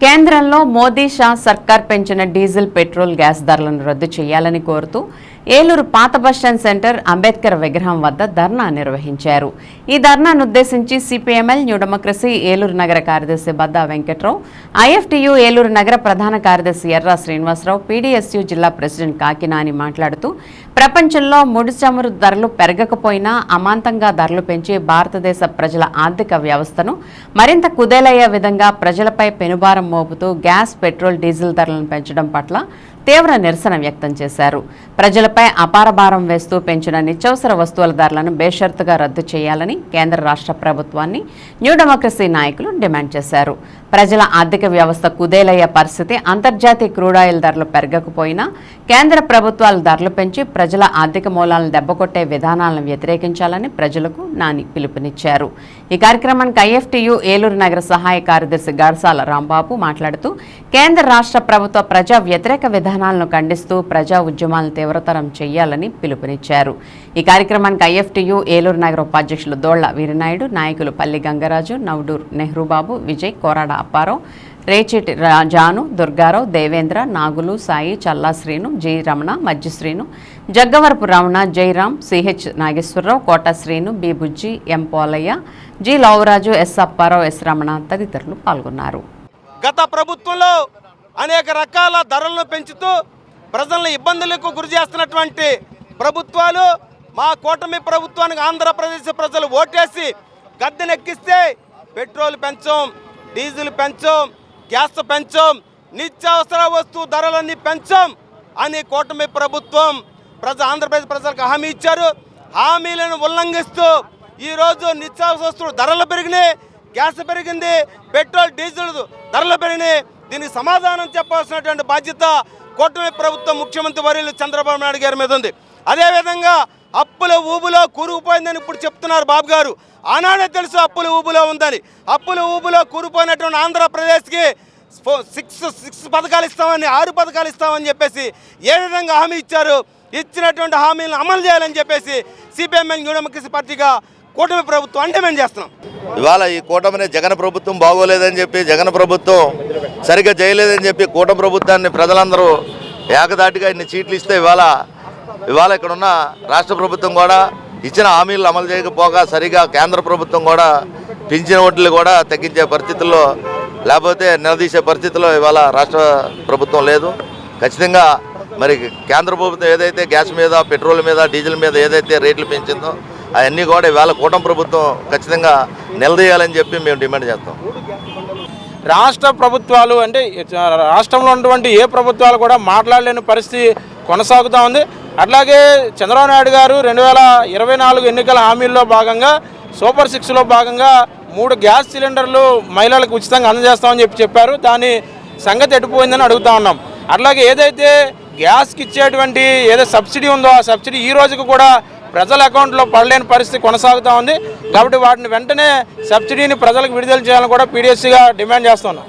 కేంద్రంలో మోదీ షా సర్కార్ పెంచిన డీజిల్ పెట్రోల్ గ్యాస్ ధరలను రద్దు చేయాలని కోరుతూ ఏలూరు పాత బస్టాండ్ సెంటర్ అంబేద్కర్ విగ్రహం వద్ద ధర్నా నిర్వహించారు. ఈ ధర్నాను ఉద్దేశించి సిపిఎంఎల్ న్యూ డెమోక్రసీ ఏలూరు నగర కార్యదర్శి బద్దా వెంకట్రావు ఐఎఫ్టియు ఏలూరు నగర ప్రధాన కార్యదర్శి ఎర్రా శ్రీనివాసరావు పీడీఎస్యు జిల్లా ప్రెసిడెంట్ కాకినాని మాట్లాడుతూ ప్రపంచంలో ముడి చమురు ధరలు పెరగకపోయినా అమాంతంగా ధరలు పెంచి భారతదేశ ప్రజల ఆర్థిక వ్యవస్థను మరింత కుదేలయ్యే విధంగా ప్రజలపై పెనుభారం మోపుతూ గ్యాస్ పెట్రోల్ డీజిల్ ధరలను పెంచడం పట్ల తీవ్ర నిరసన వ్యక్తం చేశారు. ప్రజలపై అపార భారం వేస్తూ పెంచిన నిత్యవసర వస్తువుల ధరలను బేషరతుగా రద్దు చేయాలని కేంద్ర రాష్ట్ర ప్రభుత్వాన్ని న్యూ డెమోక్రసీ నాయకులు డిమాండ్ చేశారు. ప్రజల ఆర్థిక వ్యవస్థ కుదేలయ్యే పరిస్థితి అంతర్జాతీయ క్రూడాయిల్ ధరలు పెరగకపోయినా కేంద్ర ప్రభుత్వాలు ధరలు పెంచి ప్రజల ఆర్థిక మూలాలను దెబ్బకొట్టే విధానాలను వ్యతిరేకించాలని ప్రజలకు నాని పిలుపునిచ్చారు. ఈ కార్యక్రమానికి ఐఎఫ్టియు ఏలూరు నగర సహాయ కార్యదర్శి గర్సాల రాంబాబు మాట్లాడుతూ కేంద్ర రాష్ట్ర ప్రభుత్వ ప్రజా వ్యతిరేక విధానాలను ఖండిస్తూ ప్రజా ఉద్యమాలను తీవ్రతరం చేయాలని పిలుపునిచ్చారు. ఈ కార్యక్రమానికి ఐఎఫ్టియు ఏలూరు నగర ఉపాధ్యక్షులు దోళ్ళ వీరనాయుడు నాయకులు పల్లి గంగరాజు నవడూర్ నెహ్రూబాబు విజయ్ కోరాడ అప్పారావు రేచెటి రా- Janu Durgarao Devendra Nagulu Sai Challa Srinu G Ramana Madhyasrinu Jaggavarapu Ramana Jairam CH Nageswararao Kota Srinu B Bujji M Polaiah G Lavaraju S Apparao S Ramana తదితరులు పాల్గొన్నారు. గత ప్రభుత్వంలో అనేక రకాల ధరలను పెంచుతూ ప్రజలను ఇబ్బందులకు గురి చేస్తున్నటువంటి ప్రభుత్వాలు మా కూటమి ప్రభుత్వానికి ఆంధ్రప్రదేశ్ ప్రజలు ఓటేసి గద్దెనెక్కిస్తే పెట్రోల్ పెంచం డీజిల్ పెంచం గ్యాస్ పెంచం నిత్యావసర వస్తువు ధరలన్నీ పెంచం అని కూటమి ప్రభుత్వం ప్రజ ఆంధ్రప్రదేశ్ ప్రజలకు హామీ ఇచ్చారు. హామీలను ఉల్లంఘిస్తూ ఈరోజు నిత్యావసర వస్తువులు ధరలు పెరిగినాయి గ్యాస్ పెరిగింది పెట్రోల్ డీజిల్ ధరలు పెరిగినాయి. దీనికి సమాధానం చెప్పాల్సినటువంటి బాధ్యత కూటమి ప్రభుత్వం ముఖ్యమంత్రి వర్యులు చంద్రబాబు నాయుడు గారి మీద ఉంది. అదేవిధంగా అప్పుల ఊబులో కూరుకుపోయిందని ఇప్పుడు చెప్తున్నారు బాబు గారు. ఆనాడే తెలుసు అప్పుల ఊబులో ఉందని. అప్పుల ఊబులో కూరుకుపోయినటువంటి ఆంధ్రప్రదేశ్కి సిక్స్ సిక్స్ పథకాలు ఇస్తామని ఆరు పథకాలు ఇస్తామని చెప్పేసి ఏ విధంగా హామీ ఇచ్చారు? ఇచ్చినటువంటి హామీలను అమలు చేయాలని చెప్పేసి సిపిఎంఎల్ న్యూ పార్టీగా కూటమి ప్రభుత్వం డిమాండ్ చేస్తున్నాం. ఇవాళ ఈ కూటమిని జగన్ ప్రభుత్వం బాగోలేదని చెప్పి జగన్ ప్రభుత్వం సరిగ్గా చేయలేదని చెప్పి కూటమి ప్రభుత్వాన్ని ప్రజలందరూ ఏకదాటిగా ఇన్ని చీట్లు ఇస్తే ఇవాళ ఇవాళ ఇక్కడ ఉన్న రాష్ట్ర ప్రభుత్వం కూడా ఇచ్చిన హామీలు అమలు చేయకపోగా సరిగా కేంద్ర ప్రభుత్వం కూడా పింఛన్ వడ్లు కూడా తగ్గించే పరిస్థితుల్లో లేకపోతే నిలదీసే పరిస్థితిలో ఇవాళ రాష్ట్ర ప్రభుత్వం లేదు. ఖచ్చితంగా మరి కేంద్ర ప్రభుత్వం ఏదైతే గ్యాస్ మీద పెట్రోల్ మీద డీజిల్ మీద ఏదైతే రేట్లు పెంచిందో అవన్నీ కూడా ఇవాళ కూటమి ప్రభుత్వం ఖచ్చితంగా నిలదీయాలని చెప్పి మేము డిమాండ్ చేస్తాం. రాష్ట్ర ప్రభుత్వాలు అంటే రాష్ట్రంలో ఉన్నటువంటి ఏ ప్రభుత్వాలు కూడా మాట్లాడలేని పరిస్థితి కొనసాగుతూ ఉంది. అట్లాగే చంద్రబాబు నాయుడు గారు రెండు వేల ఇరవై నాలుగు ఎన్నికల హామీల్లో భాగంగా సూపర్ సిక్స్లో భాగంగా మూడు గ్యాస్ సిలిండర్లు మహిళలకు ఉచితంగా అందజేస్తామని చెప్పి చెప్పారు. దాని సంగతి ఎటుపోయిందని అడుగుతా ఉన్నాం. అట్లాగే ఏదైతే గ్యాస్కి ఇచ్చేటువంటి ఏదో సబ్సిడీ ఉందో ఆ సబ్సిడీ ఈ రోజుకు కూడా ప్రజల అకౌంట్లో పడలేని పరిస్థితి కొనసాగుతూ ఉంది. కాబట్టి వాటిని వెంటనే సబ్సిడీని ప్రజలకు విడుదల చేయాలని కూడా పీడిఎస్సీగా డిమాండ్ చేస్తున్నాం